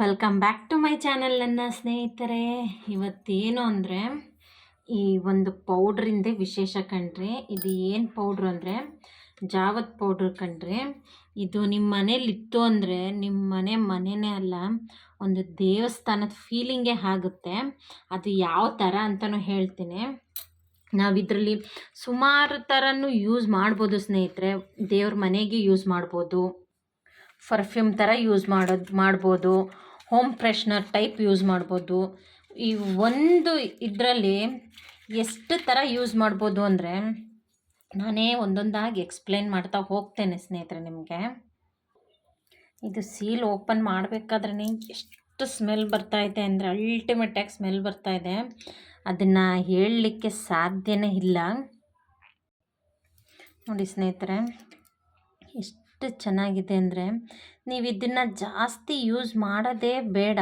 Welcome back to my channel ನನ್ನ ಸ್ನೇಹಿತರೆ. ಇವತ್ತೇನು ಅಂದರೆ, ಈ ಒಂದು ಪೌಡ್ರಿಂದ ವಿಶೇಷ ಕಣ್ರಿ. ಇದು ಏನು ಪೌಡ್ರ್ ಅಂದರೆ, ಜಾವತ್ ಪೌಡ್ರ್ ಕಣ್ರಿ. ಇದು ನಿಮ್ಮ ಮನೇಲಿತ್ತು ಅಂದರೆ ನಿಮ್ಮ ಮನೆ ಮನೆಯೇ ಅಲ್ಲ, ಒಂದು ದೇವಸ್ಥಾನದ ಫೀಲಿಂಗೇ ಆಗುತ್ತೆ. ಅದು ಯಾವ ಥರ ಅಂತಲೂ ಹೇಳ್ತೀನಿ. ನಾವು ಇದರಲ್ಲಿ ಸುಮಾರು ಥರನೂ ಯೂಸ್ ಮಾಡ್ಬೋದು ಸ್ನೇಹಿತರೆ. ದೇವ್ರ ಮನೆಗೆ ಯೂಸ್ ಮಾಡ್ಬೋದು. ಪರ್ಫ್ಯೂಮ್ ಥರ ಯೂಸ್ ಮಾಡೋದು, ಮಾಡ್ಬೋದು. ಹೋಮ್ ಫ್ರೆಶ್ನರ್ ಟೈಪ್ ಯೂಸ್ ಮಾಡ್ಬೋದು. ಈ ಒಂದು ಇದರಲ್ಲಿ ಎಷ್ಟು ಥರ ಯೂಸ್ ಮಾಡ್ಬೋದು ಅಂದರೆ ನಾನೇ ಒಂದೊಂದಾಗಿ ಎಕ್ಸ್ಪ್ಲೇನ್ ಮಾಡ್ತಾ ಹೋಗ್ತೇನೆ ಸ್ನೇಹಿತರೆ ನಿಮಗೆ. ಇದು ಸೀಲ್ ಓಪನ್ ಮಾಡಬೇಕಾದ್ರೆ ಎಷ್ಟು ಸ್ಮೆಲ್ ಬರ್ತಾ ಇದೆ ಅಂದರೆ ಅಲ್ಟಿಮೇಟಾಗಿ ಸ್ಮೆಲ್ ಬರ್ತಾ ಇದೆ. ಅದನ್ನು ಹೇಳಲಿಕ್ಕೆ ಸಾಧ್ಯನೇ ಇಲ್ಲ. ನೋಡಿ ಸ್ನೇಹಿತರೆ, ಎಷ್ಟು ಚೆನ್ನಾಗಿದೆ ಅಂದರೆ ನೀವು ಇದನ್ನು ಜಾಸ್ತಿ ಯೂಸ್ ಮಾಡೋದೇ ಬೇಡ.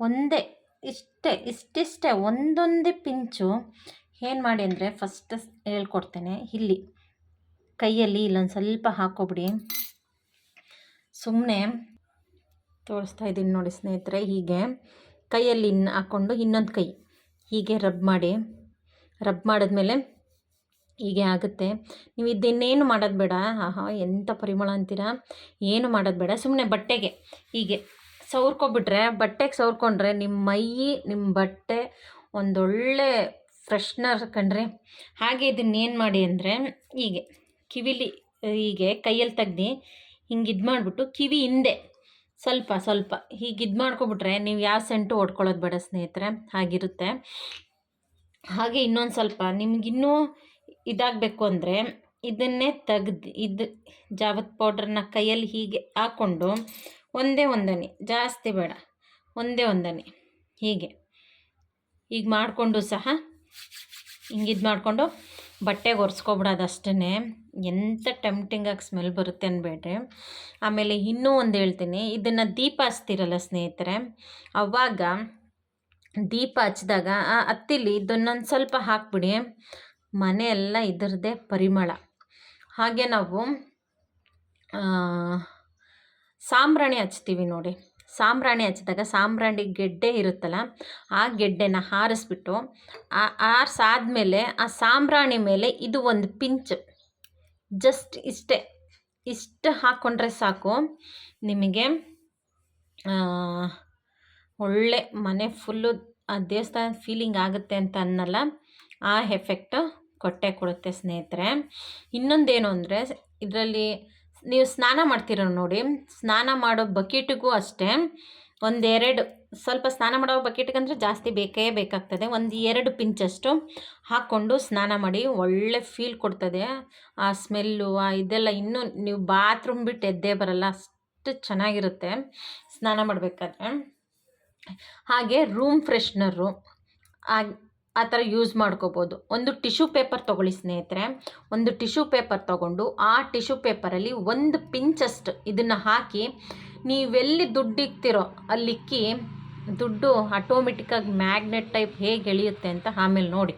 ಒಂದೇ, ಇಷ್ಟೇ, ಇಷ್ಟಿಷ್ಟೇ, ಒಂದೊಂದೇ ಪಿಂಚು ಏನು ಮಾಡಿ ಅಂದರೆ ಫಸ್ಟ್ ಹೇಳ್ಕೊಡ್ತೇನೆ. ಇಲ್ಲಿ, ಕೈಯಲ್ಲಿ ಇಲ್ಲೊಂದು ಸ್ವಲ್ಪ ಹಾಕೋಬಿಡಿ. ಸುಮ್ಮನೆ ತೋರಿಸ್ತಾ ಇದ್ದೀನಿ ನೋಡಿ ಸ್ನೇಹಿತರೆ ಹೀಗೆ. ಕೈಯಲ್ಲಿ ಇನ್ನು ಹಾಕ್ಕೊಂಡು ಇನ್ನೊಂದು ಕೈ ಹೀಗೆ ರಬ್ ಮಾಡಿ. ರಬ್ ಮಾಡಿದ್ಮೇಲೆ ಹೀಗೆ ಆಗುತ್ತೆ. ನೀವು ಇದನ್ನೇನು ಮಾಡೋದು ಬೇಡ. ಆಹಾ ಎಂಥ ಪರಿಮಳ ಅಂತೀರಾ? ಏನು ಮಾಡೋದು ಬೇಡ. ಸುಮ್ಮನೆ ಬಟ್ಟೆಗೆ, ಹೀಗೆ ಸವ್ರ್ಕೊಬಿಟ್ರೆ, ಬಟ್ಟೆಗೆ ಸವ್ರ್ಕೊಂಡ್ರೆ ನಿಮ್ಮ ಮೈ ನಿಮ್ಮ ಬಟ್ಟೆ ಒಂದೊಳ್ಳೆ ಫ್ರೆಶ್ನರ್ ಕಂಡ್ರೆ ಹಾಗೆ ಇದನ್ನೇನು ಮಾಡಿ ಅಂದರೆ ಹೀಗೆ ಕಿವಿಲಿ, ಹೀಗೆ ಕೈಯಲ್ಲಿ ತೆಗ್ದು ಹಿಂಗೆ ಇದು ಮಾಡಿಬಿಟ್ಟು ಕಿವಿ ಹಿಂದೆ ಸ್ವಲ್ಪ ಸ್ವಲ್ಪ ಹೀಗೆ ಇದು ಮಾಡ್ಕೊಬಿಟ್ರೆ ನೀವು ಯಾವ ಸೆಂಟು ಹೊಡ್ಕೊಳ್ಳೋದು ಬೇಡ ಸ್ನೇಹಿತರೆ, ಹಾಗಿರುತ್ತೆ. ಹಾಗೆ ಇನ್ನೊಂದು ಸ್ವಲ್ಪ ನಿಮಗಿನ್ನೂ ಇದಾಗಬೇಕು ಅಂದರೆ ಇದನ್ನೇ ತೆಗ್ದು ಇದು ಜಾವತ್ ಪೌಡ್ರನ್ನ ಕೈಯಲ್ಲಿ ಹೀಗೆ ಹಾಕ್ಕೊಂಡು ಒಂದೇ ಒಂದನೆ ಜಾಸ್ತಿ ಬೇಡ, ಒಂದೇ ಒಂದನೆ ಹೀಗೆ. ಈಗ ಮಾಡಿಕೊಂಡು ಸಹ ಹಿಂಗೆ ಇದು ಮಾಡಿಕೊಂಡು ಬಟ್ಟೆಗೆ ಒರೆಸ್ಕೊಬಿಡೋದು ಅಷ್ಟೇ ಎಂಥ ಟೆಂಪ್ಟಿಂಗಾಗಿ ಸ್ಮೆಲ್ ಬರುತ್ತೆ ಅನ್ಬೇಡ್ರಿ. ಆಮೇಲೆ ಇನ್ನೂ ಒಂದು ಹೇಳ್ತೀನಿ, ಇದನ್ನು ದೀಪ ಹಚ್ತಿರಲ್ಲ ಸ್ನೇಹಿತರೆ, ಅವಾಗ ದೀಪ ಹಚ್ಚಿದಾಗ ಆ ಹತ್ತಿಲಿ ಇದನ್ನೊಂದು ಸ್ವಲ್ಪ ಹಾಕ್ಬಿಡಿ. ಮನೆ ಎಲ್ಲ ಇದರದ್ದೇ ಪರಿಮಳ. ಹಾಗೆ ನಾವು ಸಾಂಬ್ರಾಣಿ ಹಚ್ತೀವಿ ನೋಡಿ. ಸಾಂಬ್ರಾಣಿ ಹಚ್ಚಿದಾಗ ಸಾಂಬ್ರಾಣಿ ಗೆಡ್ಡೆ ಇರುತ್ತಲ್ಲ, ಆ ಗೆಡ್ಡೆನ ಹಾರಿಸ್ಬಿಟ್ಟು, ಆ ಆರಿಸಾದ್ಮೇಲೆ ಆ ಸಾಂಬ್ರಾಣಿ ಮೇಲೆ ಇದು ಒಂದು ಪಿಂಚ್. ಜಸ್ಟ್ ಇಷ್ಟೇ. ಇಷ್ಟು ಹಾಕ್ಕೊಂಡ್ರೆ ಸಾಕು. ನಿಮಗೆ ಒಳ್ಳೆ ಮನೆ ಫುಲ್ಲು ಆ ದೇವಸ್ಥಾನದ ಫೀಲಿಂಗ್ ಆಗುತ್ತೆ ಅಂತ ಅನ್ನಲ್ಲ. ಆ ಎಫೆಕ್ಟು ಕೊಟ್ಟೆ ಕೊಡುತ್ತೆ ಸ್ನೇಹಿತರೆ. ಇನ್ನೊಂದೇನು ಅಂದರೆ ಇದರಲ್ಲಿ ನೀವು ಸ್ನಾನ ಮಾಡ್ತೀರ ನೋಡಿ. ಸ್ನಾನ ಮಾಡೋ ಬಕೆಟಿಗೂ ಅಷ್ಟೇ ಒಂದೆರಡು, ಸ್ವಲ್ಪ ಸ್ನಾನ ಮಾಡೋ ಬಕೆಟ್ಗಂದ್ರೆ ಜಾಸ್ತಿ ಬೇಕೇ ಬೇಕಾಗ್ತದೆ. ಒಂದು ಎರಡು ಪಿಂಚಷ್ಟು ಹಾಕ್ಕೊಂಡು ಸ್ನಾನ ಮಾಡಿ ಒಳ್ಳೆ ಫೀಲ್ ಕೊಡ್ತದೆ. ಆ ಸ್ಮೆಲ್ಲು, ಆ ಇದೆಲ್ಲ ಇನ್ನೂ ನೀವು ಬಾತ್ರೂಮ್ ಬಿಟ್ಟು ಎದ್ದೇ ಬರಲ್ಲ, ಅಷ್ಟು ಚೆನ್ನಾಗಿರುತ್ತೆ ಸ್ನಾನ ಮಾಡಬೇಕಾದ್ರೆ. ಹಾಗೆ ರೂಮ್ ಫ್ರೆಶ್ನರು ಆ ಥರ ಯೂಸ್ ಮಾಡ್ಕೋಬೋದು. ಒಂದು ಟಿಶ್ಯೂ ಪೇಪರ್ ತೊಗೊಳ್ಳಿ ಸ್ನೇಹಿತರೆ. ಒಂದು ಟಿಶ್ಯೂ ಪೇಪರ್ ತೊಗೊಂಡು ಆ ಟಿಶ್ಯೂ ಪೇಪರಲ್ಲಿ ಒಂದು ಪಿಂಚಷ್ಟು ಇದನ್ನು ಹಾಕಿ ನೀವೆಲ್ಲಿ ದುಡ್ಡು ಇಕ್ತಿರೋ ಅಲ್ಲಿಕ್ಕಿ ದುಡ್ಡು ಆಟೋಮೆಟಿಕ್ಕಾಗಿ ಮ್ಯಾಗ್ನೆಟ್ ಟೈಪ್ ಹೇಗೆ ಎಳೆಯುತ್ತೆ ಅಂತ ಆಮೇಲೆ ನೋಡಿ.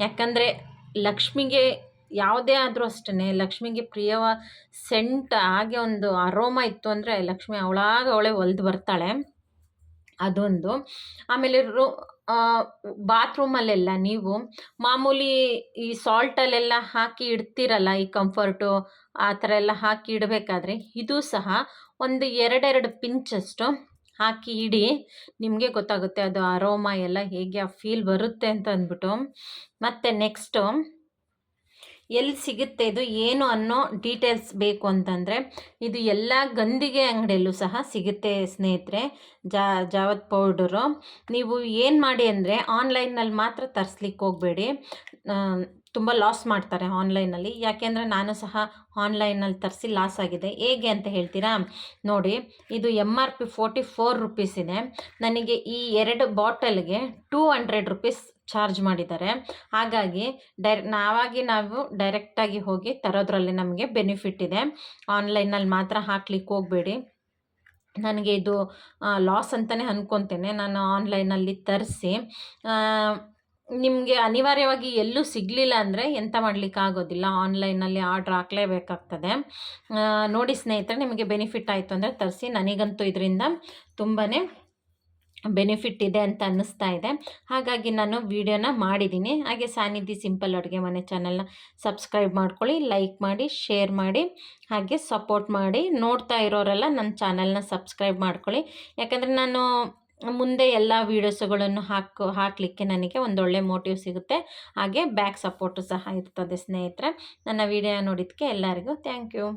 ಯಾಕಂದರೆ ಲಕ್ಷ್ಮಿಗೆ ಯಾವುದೇ ಆದರೂ ಅಷ್ಟೇ ಲಕ್ಷ್ಮಿಗೆ ಪ್ರಿಯವ ಸೆಂಟ್ ಹಾಗೆ ಒಂದು ಅರೋಮ ಇತ್ತು ಅಂದರೆ ಲಕ್ಷ್ಮಿ ಅವಳಾಗ ಅವಳೇ ಹೊಲ್ದು ಬರ್ತಾಳೆ. ಅದೊಂದು. ಆಮೇಲೆ ರೋ ಬಾತ್ರೂಮಲ್ಲೆಲ್ಲ ನೀವು ಮಾಮೂಲಿ ಈ ಸಾಲ್ಟಲ್ಲೆಲ್ಲ ಹಾಕಿ ಇಡ್ತೀರಲ್ಲ, ಈ ಕಂಫರ್ಟು ಆ ಥರ ಎಲ್ಲ ಹಾಕಿ ಇಡಬೇಕಾದ್ರೆ ಇದು ಸಹ ಒಂದು ಎರಡೆರಡು ಪಿಂಚಷ್ಟು ಹಾಕಿ ಇಡಿ. ನಿಮಗೆ ಗೊತ್ತಾಗುತ್ತೆ ಅದು ಅರೋಮಾ ಎಲ್ಲ ಹೇಗೆ ಆ ಫೀಲ್ ಬರುತ್ತೆ ಅಂತ ಅಂದ್ಬಿಟ್ಟು. ಮತ್ತು ನೆಕ್ಸ್ಟು ಎಲ್ಲಿ ಸಿಗುತ್ತೆ ಇದು, ಏನು ಅನ್ನೋ ಡೀಟೇಲ್ಸ್ ಬೇಕು ಅಂತಂದರೆ, ಇದು ಎಲ್ಲ ಗಂದಿಗೆ ಅಂಗಡಿಯಲ್ಲೂ ಸಹ ಸಿಗುತ್ತೆ ಸ್ನೇಹಿತರೆ, ಜಾ, ಜಾವತ್ ಪೌಡರು. ನೀವು ಏನು ಮಾಡಿ ಅಂದರೆ ಆನ್ಲೈನಲ್ಲಿ ಮಾತ್ರ ತರಿಸ್ಲಿಕ್ಕೆ ಹೋಗಬೇಡಿ. ತುಂಬ ಲಾಸ್ ಮಾಡ್ತಾರೆ ಆನ್ಲೈನಲ್ಲಿ ಯಾಕೆಂದರೆ ನಾನು ಸಹ ಆನ್ಲೈನಲ್ಲಿ ತರಿಸಿ ಲಾಸ್ ಆಗಿದೆ. ಹೇಗೆ ಅಂತ ಹೇಳ್ತೀರಾ? ನೋಡಿ, ಇದು M R P forty four rupees ಇದೆ. ನನಗೆ ಈ ಎರಡು ಬಾಟಲ್ಗೆ ಟೂ ಹಂಡ್ರೆಡ್ ರುಪೀಸ್ ಚಾರ್ಜ್ ಮಾಡಿದ್ದಾರೆ. ಹಾಗಾಗಿ ಡೈರೆ ನಾವಾಗಿ ನಾವು ಡೈರೆಕ್ಟಾಗಿ ಹೋಗಿ ತರೋದ್ರಲ್ಲಿ ನಮಗೆ ಬೆನಿಫಿಟ್ ಇದೆ. ಆನ್ಲೈನಲ್ಲಿ ಮಾತ್ರ ಹಾಕ್ಲಿಕ್ಕೆ ಹೋಗಬೇಡಿ. ನನಗೆ ಇದು ಲಾಸ್ ಅಂತಲೇ ಅಂದ್ಕೊತೇನೆ ನಾನು ಆನ್ಲೈನಲ್ಲಿ ತರಿಸಿ ನಿಮಗೆ ಅನಿವಾರ್ಯವಾಗಿ ಎಲ್ಲೂ ಸಿಗಲಿಲ್ಲ ಅಂದರೆ ಎಂತ ಮಾಡಲಿಕ್ಕಾಗೋದಿಲ್ಲ ಆನ್ಲೈನಲ್ಲಿ ಆರ್ಡ್ರ್ ಹಾಕಲೇಬೇಕಾಗ್ತದೆ. ನೋಡಿ ಸ್ನೇಹಿತರೆ, ನಿಮಗೆ ಬೆನಿಫಿಟ್ ಆಯಿತು ಅಂದರೆ ತರಿಸಿ. ನನಗಂತೂ ಇದರಿಂದ ತುಂಬಾ ಬೆನಿಫಿಟ್ ಇದೆ ಅಂತ ಅನ್ನಿಸ್ತಾ ಇದೆ. ಹಾಗಾಗಿ ನಾನು ವಿಡಿಯೋನ ಮಾಡಿದ್ದೀನಿ. ಹಾಗೆ ಸಾನಿಧಿ ಸಿಂಪಲ್ ಅಡುಗೆ ಮನೆ ಚಾನಲ್ನ ಸಬ್ಸ್ಕ್ರೈಬ್ ಮಾಡ್ಕೊಳ್ಳಿ ಲೈಕ್ ಮಾಡಿ ಶೇರ್ ಮಾಡಿ, ಹಾಗೆ ಸಪೋರ್ಟ್ ಮಾಡಿ. ನೋಡ್ತಾ ಇರೋರೆಲ್ಲ ನನ್ನ ಚಾನಲ್ನ ಸಬ್ಸ್ಕ್ರೈಬ್ ಮಾಡ್ಕೊಳ್ಳಿ. ಯಾಕಂದರೆ ನಾನು ಮುಂದೆ ಎಲ್ಲ ವೀಡಿಯೋಸ್ಗಳನ್ನು ಹಾಕು, ಹಾಕಲಿಕ್ಕೆ ನನಗೆ ಒಂದೊಳ್ಳೆ ಮೋಟಿವ್ ಸಿಗುತ್ತೆ. ಹಾಗೆ ಬ್ಯಾಕ್ ಸಪೋರ್ಟು ಸಹ ಇರ್ತದೆ ಸ್ನೇಹಿತರೆ. ನನ್ನ ವಿಡಿಯೋ ನೋಡಿದ್ದಕ್ಕೆ ಎಲ್ಲರಿಗೂ ಥ್ಯಾಂಕ್ ಯು